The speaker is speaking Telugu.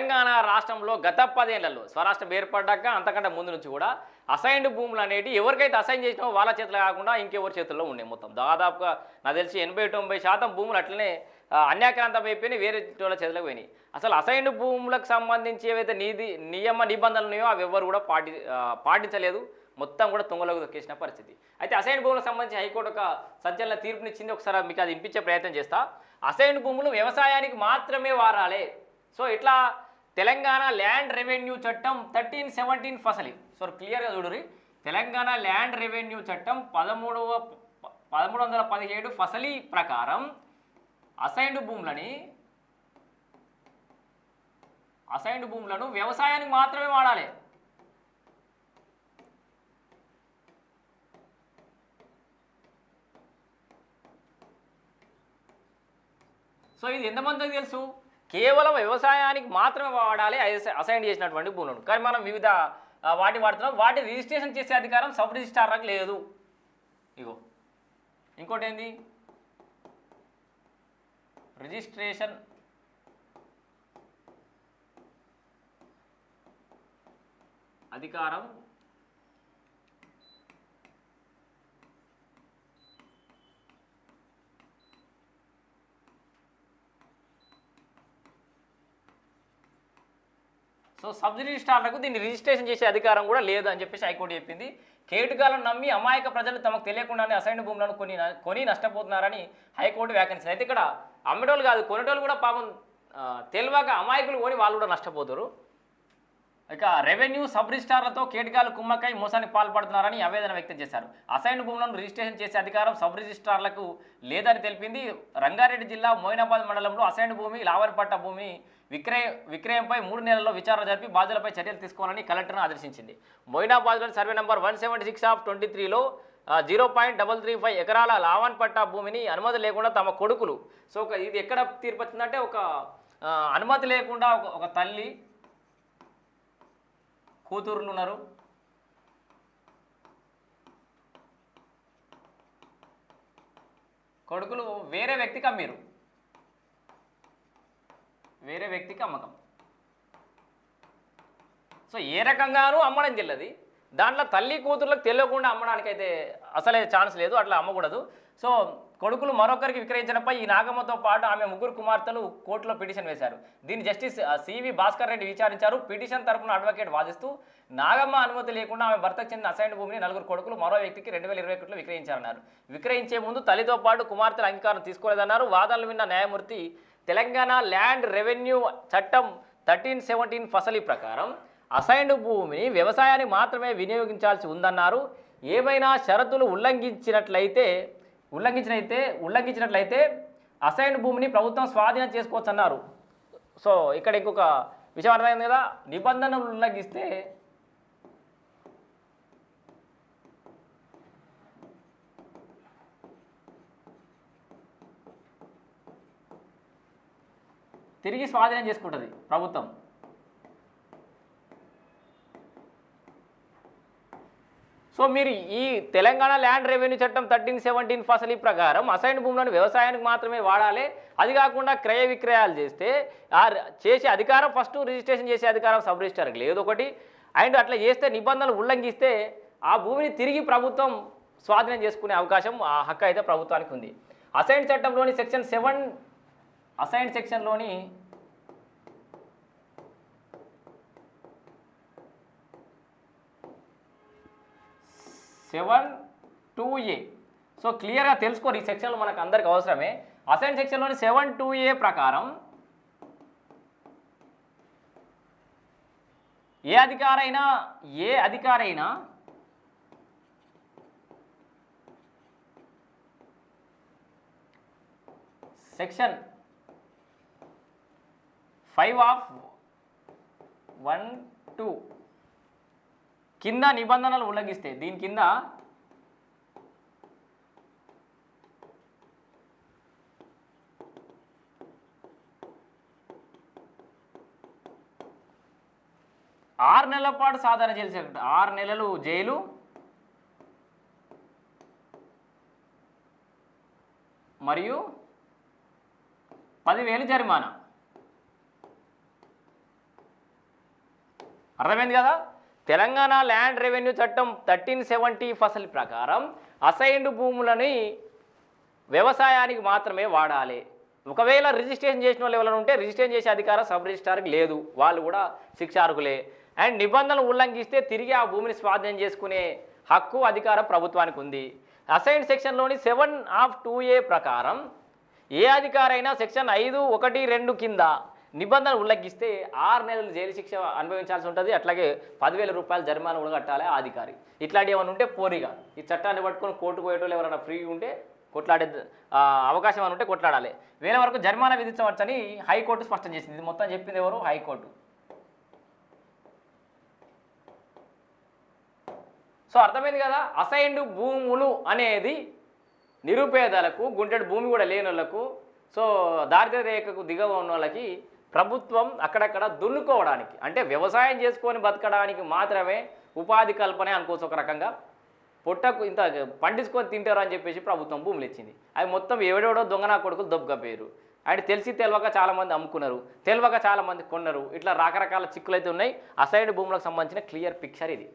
తెలంగాణ రాష్ట్రంలో గత పదేళ్ళలో స్వరాష్ట్రం ఏర్పడ్డాక అంతకంటే ముందు నుంచి కూడా అసైన్డ్ భూములు అనేవి ఎవరికైతే అసైన్ చేసినామో వాళ్ళ చేతిలో కాకుండా ఇంకెవరి చేతుల్లో ఉన్నాయి మొత్తం. దాదాపుగా నాకు తెలిసి ఎనభై తొంభై శాతం భూములు అట్లనే అన్యాక్రాంతం అయిపోయినాయి వేరే వాళ్ళ చేతులకు పోయినాయి. అసలు అసైన్డ్ భూములకు సంబంధించి ఏవైతే నీది నియమ నిబంధనలు ఉన్నాయో అవి ఎవరు కూడా పాటి పాటించలేదు. మొత్తం కూడా తుంగలోకి దొక్కేసిన పరిస్థితి. అయితే అసైన్ భూములకు సంబంధించి హైకోర్టు ఒక సంచలన తీర్పునిచ్చింది. ఒకసారి మీకు అది ఇంపించే ప్రయత్నం చేస్తా. అసైన్ భూములు వ్యవసాయానికి మాత్రమే వారాలే సో ఇట్లా తెలంగాణ ల్యాండ్ రెవెన్యూ చట్టం థర్టీన్ సెవెంటీన్ ఫసలి. సో క్లియర్గా చూడరి తెలంగాణ ల్యాండ్ రెవెన్యూ చట్టం పదమూడవ ప- పదమూడు వందల పదిహేడు ఫసలి ప్రకారం అసైన్డ్ భూములని అసైన్డ్ భూములను వ్యవసాయానికి మాత్రమే వాడాలి. సో ఇది ఎంతమందికి తెలుసు? కేవలం వ్యవసాయానికి మాత్రమే వాడాలి అసైన్ చేసినటువంటి భూములను. కానీ మనం వివిధ వాటి వాడుతున్నాం. వాటి రిజిస్ట్రేషన్ చేసే అధికారం సబ్ రిజిస్ట్రార్లకు లేదు. ఇగో. ఇంకోటి ఏంది రిజిస్ట్రేషన్. అధికారం సో సబ్ రిజిస్ట్రార్లకు దీన్ని రిజిస్ట్రేషన్ చేసే అధికారం కూడా లేదు అని చెప్పేసి హైకోర్టు చెప్పింది. కేటుగాలను నమ్మి అమాయక ప్రజలు తమకు తెలియకుండానే అసైన్ భూములను కొని కొని నష్టపోతున్నారని హైకోర్టు వ్యాఖ్యానించింది. అయితే ఇక్కడ అమ్మేటోళ్ళు కాదు కొనేటోళ్ళు కూడా పాపం తెలివాక అమాయకులు కొని వాళ్ళు కూడా నష్టపోతారు. ఇక రెవెన్యూ సబ్ రిజిస్టార్లతో కేటకాలు కుమ్మకై మోసానికి పాల్పడుతున్నారని ఆవేదన వ్యక్తం చేశారు. అసైన్ భూములను రిజిస్ట్రేషన్ చేసే అధికారం సబ్ రిజిస్ట్రార్లకు లేదని తెలిపింది. రంగారెడ్డి జిల్లా మోయినాబాద్ మండలంలో అసైన్ భూమి లావరిపట్ట భూమి విక్రయ విక్రయంపై మూడు నెలల్లో విచారణ జరిపి బాధ్యులపై చర్యలు తీసుకోవాలని కలెక్టర్ను ఆదేశించింది. మోయినాబాద్లోని survey number one seventy six of twenty త్రీలో zero point double three five ఎకరాల లావన్ పట్టా భూమిని అనుమతి లేకుండా తమ కొడుకులు సో ఇది ఎక్కడ తీర్పు వచ్చిందంటే ఒక అనుమతి లేకుండా ఒక తల్లి కూతుర్లు ఉన్నారు కొడుకులు వేరే వ్యక్తికి అమ్మిరు. వేరే వ్యక్తికి అమ్మకం. సో ఏ రకంగానూ అమ్మడం చెల్లది దాంట్లో తల్లి కూతుర్లకు తెలియకుండా అమ్మడానికైతే అసలే ఛాన్స్ లేదు. అట్లా అమ్మకూడదు. సో కొడుకులు మరొకరికి విక్రయించడంపై ఈ నాగమ్మతో పాటు ఆమె ముగ్గురు కుమార్తెలు కోర్టులో పిటిషన్ వేశారు. దీన్ని జస్టిస్ సివి భాస్కర్ రెడ్డి విచారించారు. పిటిషన్ తరపున అడ్వకేట్ వాదిస్తూ నాగమ్మ అనుమతి లేకుండా ఆమె భర్తకు చెందిన అసైన్ భూమిని నలుగురు కొడుకులు మరో వ్యక్తికి రెండు వేల ఇరవై ఒకటిలో విక్రయించారన్నారు. విక్రయించే ముందు తల్లితో పాటు కుమార్తెల అంగీకారం తీసుకోలేదన్నారు. వాదనలు విన్న న్యాయమూర్తి తెలంగాణ ల్యాండ్ రెవెన్యూ చట్టం థర్టీన్ సెవెంటీన్ ఫసలి ప్రకారం అసైన్డ్ భూమిని వ్యవసాయానికి మాత్రమే వినియోగించాల్సి ఉందన్నారు. ఏమైనా షరతులు ఉల్లంఘించినట్లయితే ఉల్లంఘించినైతే ఉల్లంఘించినట్లయితే అసైన్డ్ భూమిని ప్రభుత్వం స్వాధీనం చేసుకోవచ్చు అన్నారు సో ఇక్కడ ఇంకొక విషయం అర్థమైంది కదా నిబంధనలు ఉల్లంఘిస్తే తిరిగి స్వాధీనం చేసుకుంటుంది ప్రభుత్వం. సో మీరు ఈ తెలంగాణ ల్యాండ్ రెవెన్యూ చట్టం థర్టీన్ సెవెంటీన్ ఫసలి ప్రకారం అసైన్ భూములను వ్యవసాయానికి మాత్రమే వాడాలి. అది కాకుండా క్రయ విక్రయాలు చేస్తే ఆ చేసే అధికారం ఫస్ట్ రిజిస్ట్రేషన్ చేసే అధికారం సబ్ రిజిస్టర్కి లేదు. ఒకటి. అండ్ అట్లా చేస్తే నిబంధనలు ఉల్లంఘిస్తే ఆ భూమిని తిరిగి ప్రభుత్వం స్వాధీనం చేసుకునే అవకాశం ఆ హక్కు అయితే ప్రభుత్వానికి ఉంది. అసైన్ చట్టంలోని సెక్షన్ సెవెన్ అసైన్ సెక్షన్లోని సెవెన్ టూ ఏ. సో క్లియర్గా తెలుసుకోరు ఈ సెక్షన్లో మనకు అందరికి అవసరమే. అసైన్ సెక్షన్లోని సెవెన్ టూ ఏ ప్రకారం ఏ అధికారైనా ఏ అధికారైనా section five of one two కింద నిబంధనలు ఉల్లంఘిస్తే దీని కింద ఆరు నెలల పాటు సాధారణ జైలు ఆరు నెలలు జైలు. మరియు పదివేలు జరిమానా. అర్థమైంది కదా? తెలంగాణ ల్యాండ్ రెవెన్యూ చట్టం థర్టీన్ సెవెంటీ ఫసల్ ప్రకారం అసైన్డ్ భూములని వ్యవసాయానికి మాత్రమే వాడాలి. ఒకవేళ రిజిస్ట్రేషన్ చేసిన వాళ్ళు ఎవరైనా ఉంటే రిజిస్ట్రేషన్ చేసే అధికారం సబ్ రిజిస్ట్రార్కి లేదు. వాళ్ళు కూడా శిక్షార్హులే అండ్ నిబంధనలు ఉల్లంఘిస్తే తిరిగి ఆ భూమిని స్వాధీనం చేసుకునే హక్కు అధికారం ప్రభుత్వానికి ఉంది. అసైన్ సెక్షన్లోని సెవెన్ ఆఫ్ టూ ఏ ప్రకారం ఏ అధికారైనా సెక్షన్ ఐదు ఒకటి రెండు కింద నిబంధనలు ఉల్లంఘిస్తే ఆరు నెలలు జైలు శిక్ష అనుభవించాల్సి ఉంటుంది. అట్లాగే పదివేల రూపాయలు జరిమానా కూడా కట్టాలి అధికారి. ఇట్లాంటివి ఏమైనా ఉంటే పోరిగా ఈ చట్టాన్ని పట్టుకొని కోర్టుకు పోయేటోళ్ళు ఎవరైనా ఫ్రీ ఉంటే కొట్లాడే అవకాశం అని ఉంటే కొట్లాడాలి. వేల వరకు జరిమానా విధించవచ్చని హైకోర్టు స్పష్టం చేసింది. ఇది మొత్తం చెప్పింది ఎవరు? హైకోర్టు. సో అర్థమైంది కదా? అసైన్డ్ భూములు అనేది నిరుపేదలకు గుంటెడు భూమి కూడా లేని వాళ్ళకు సో దారిద్ర్య రేఖకు దిగవ ఉన్న వాళ్ళకి ప్రభుత్వం అక్కడక్కడ దున్నుకోవడానికి అంటే వ్యవసాయం చేసుకొని బతకడానికి మాత్రమే ఉపాధి కల్పనే అనుకోవచ్చు ఒక రకంగా. పొట్టకు ఇంత పండించుకొని తింటారు అని చెప్పేసి ప్రభుత్వం భూములు ఇచ్చింది. అవి మొత్తం ఎవడెవడో దొంగనా కొడుకులు దొబ్బకపోయారు అండ్ తెలిసి తెలియక చాలామంది అమ్ముకున్నారు. తెలియక చాలామంది కొన్నారు. ఇట్లా రకరకాల చిక్కులు అయితే ఉన్నాయి అసైడ్ భూములకు సంబంధించిన క్లియర్ పిక్చర్ ఇది.